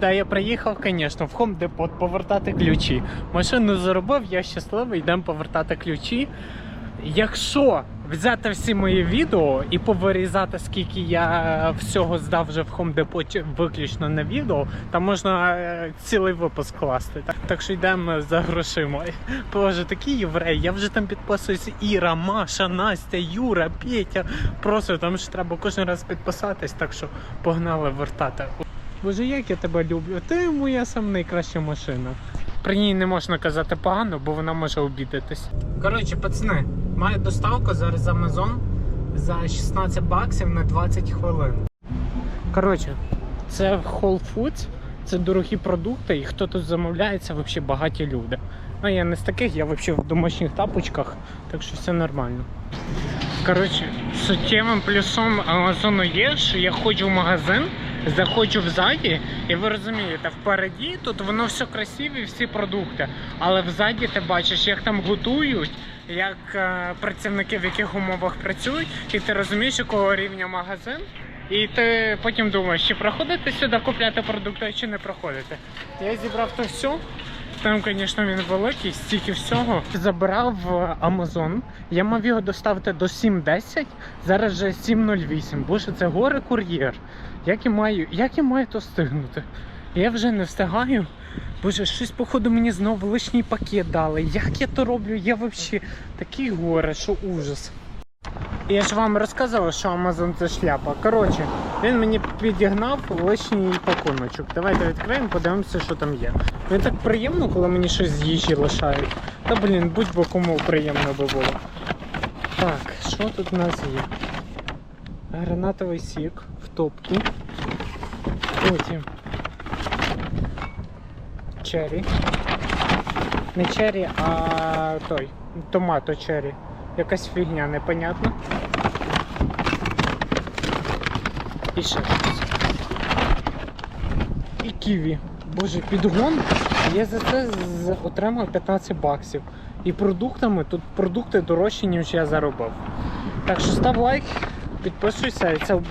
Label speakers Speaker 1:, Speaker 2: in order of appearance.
Speaker 1: Да, я приїхав, звісно, в Home Depot повертати ключі. Машину заробив, я щасливий, йдемо повертати ключі. Якщо взяти всі мої відео і повирізати, скільки я всього здав вже в Home Depot виключно на відео, там можна е, цілий випуск класти. Так, так що йдемо за грошима. Боже, такі євреї, я вже там підписуюсь Іра, Маша, Настя, Юра, Петя. Просто там ж треба кожен раз підписатись, так що погнали вертати. Боже, як я тебе люблю. Ти моя сам найкраща машина. Про ній не можна казати погано, бо вона може обідатись. Коротше, пацани, маю доставку зараз з Amazon за 16 баксів на 20 хвилин. Коротше, це Whole Foods, це дорогі продукти, і хто тут замовляє, це взагалі багаті люди. Ну я не з таких, я взагалі в домашніх тапочках, так що все нормально. Коротше, суттєвим плюсом Амазону є, що я ходжу в магазин, заходжу взаді, і ви розумієте, впереді тут воно все красиві, всі продукти. Але взаді ти бачиш, як там готують, як е, працівники в яких умовах працюють, і ти розумієш, якого рівня магазин. І ти потім думаєш, чи проходити сюди купляти продукти, чи не проходити. Я зібрав то все. Там, звісно, він великий, стільки всього. Забирав в Amazon. Я мав його доставити до 7.10, зараз вже 7.08. Боже, це горе кур'єр. Як я маю, як я маю то встигнути? Я вже не встигаю. Боже, щось, походу, мені знову лишній пакет дали. Як я то роблю? Я взагалі такий горе, що ужас. Я ж вам розказував, що Amazon це шляпа. Коротше, він мені підігнав лишній пакуночок. Давайте відкриємо, подивимося, що там є. Він так приємно, коли мені щось з їжі лишають. Та блін, будь-бо кому приємно би було. Так, що тут у нас є? Гранатовий сік в топку. Потім. Черрі. Не черрі, а той. Томато черрі. Якась фігня непонятна. І ще щось. І ківі. Боже, підгон. Я за це отримав 15 баксів. І продуктами тут продукти дорожчі, ніж я заробив. Так що став лайк, підписуйся, і це був